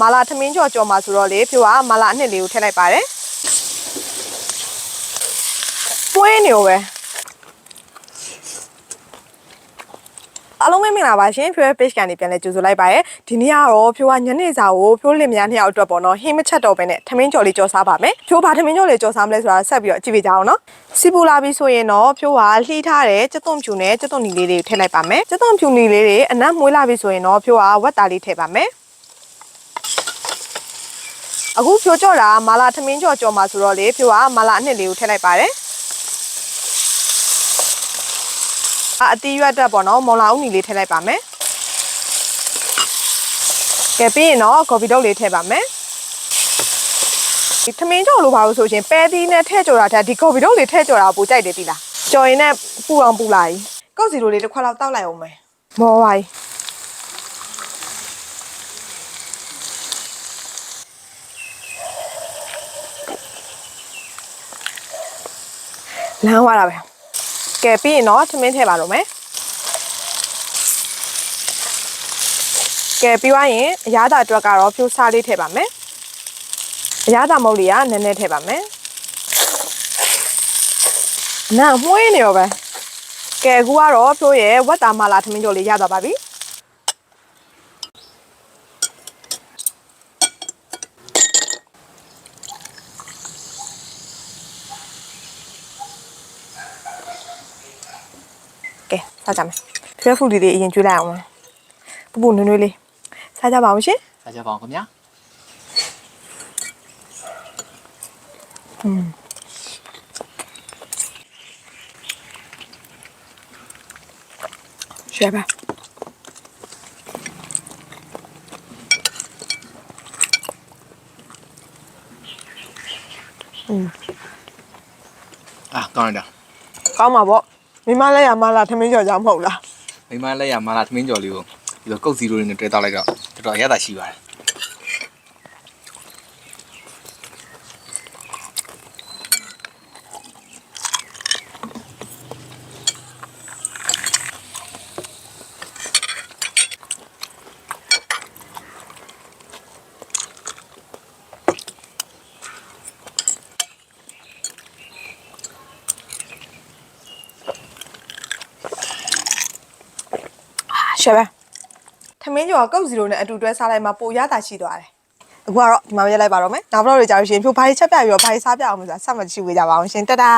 မာလာထမင်းကြော်ကြော်မှာဆိုတော့လေဖြိုးကမာလာအနှစ်လေးကိုထည့်လိုက်ပါတယ်ပွင့်နေရောပဲအားလုံးပဲမင်္ဂလာပါရှင်ဖြိုးရဲ့ page ကနေပြန်လဲကြိုဆိုလိုက်ပါရယ်ဒီနေ့ကတော့ဖြိုးကညနေစာကိုဖြိုးလင်မယားနှစ်ယောက်အတွက်ပေါ့နော်ဟင်းမချက်တော့ဘဲနဲ့ထမင်းကြော်လေးကြော်စားပါမယ်ဖြိုးဘာထမင်းကြော်လေးကြော်စားမလဲဆိုတာဆက်ပြီးတော့ကြည့်ပေးကြအောင်နော်စီပူလာပြီဆိုရင်တော့ဖြိုးကလှီးထားတဲ့ကျက်သွန်ဖြူနဲ့ကျက်သွန်နီလေးတွေကိုထည့်လိုက်ပါမယ်ကျက်သွန်ဖြူနီလေးတွေအနက်မွေးလာပြီဆိုရင်တော့ဖြိုးကဝက်သားလေးထည့်ပါမယ် အခုဖြိုးကြော်တာမာလာထမင်းကြော်ကြော်မှာဆိုတော့လေဖြိုးကမာလာအနှစ်လေးကိုထည့်လိုက်ပါတယ်အအတီးရွက်တက်ပေါ့နော်မောင်လာဦးနီလေးထည့်လိုက်ပါမယ်ကဲပြီးရင်တော့ကော်ဖီတုပ်လေးထည့်ပါမယ်ဒီထမင်းကြော်လို့ပါလို့ဆိုရှင်ပဲသီးနဲ့ထည့်ကြော်တာတက်ဒီကော်ဖီတုပ်လေးထည့်ကြော်တာပိုကြိုက်တယ်ပြီလားကြော်ရင်လည်းပူအောင်ပူလာကြီးကောက်စီလိုလေးတစ်ခွက်လောက်တောက်လိုက်အောင်မယ်မောပါကြီး လမ်းသွားတာပဲကဲပြီးရင်တော့သမင်းထည့်ပါတော့မယ်ကဲပြီးသွားရင်အရသာအတွက်ကတော့ဖြိုးစားလေးထည့်ပါမယ်အရသာမုတ်လေးကနည်းနည်းထည့်ပါမယ်နာမွှေးနေရောပဲကဲအခုကတော့ဖြိုးရဲ့ဝက်တာမာလာသမင်းကြော်လေးရသွားပါပြီ ကဲစားကြမယ်ဖြဲဖူလေးလေးအရင်ကျွေးလိုက်အောင်မယ်ပူပူနွေးနွေးလေးစားကြပါအောင်ရှင်စားကြပါအောင်ခင်ဗျာရွှဲပါအာကောင်းလိုက်တာကောင်းပါဗော မိမလည်းရမလားသမင်းကြော်ကြောင်မဟုတ်လားမိမလက်ရမာလာသမင်းကြော်လေးကိုဒီလိုကုတ်စီရိုးလေးနဲ့တွဲတောက်လိုက်တော့တော်တော်ရတာရှိပါတယ် ရွှဲပါသမင်းကြော်ကောက်စီလိုနဲ့အတူတွဲစားလိုက်မှပိုရတာရှိသွားတယ်အခုကတော့ဒီမှာရက်လိုက်ပါတော့မယ်နောက်ဘလော့တွေကြာလို့ရှိရင်ဖြိုးဘာတွေချက်ပြပြီးတော့ဘာတွေစားပြအောင်မလဲဆိုတာဆက်မကြည့်ဝေးကြပါအောင်ရှင်တဒါ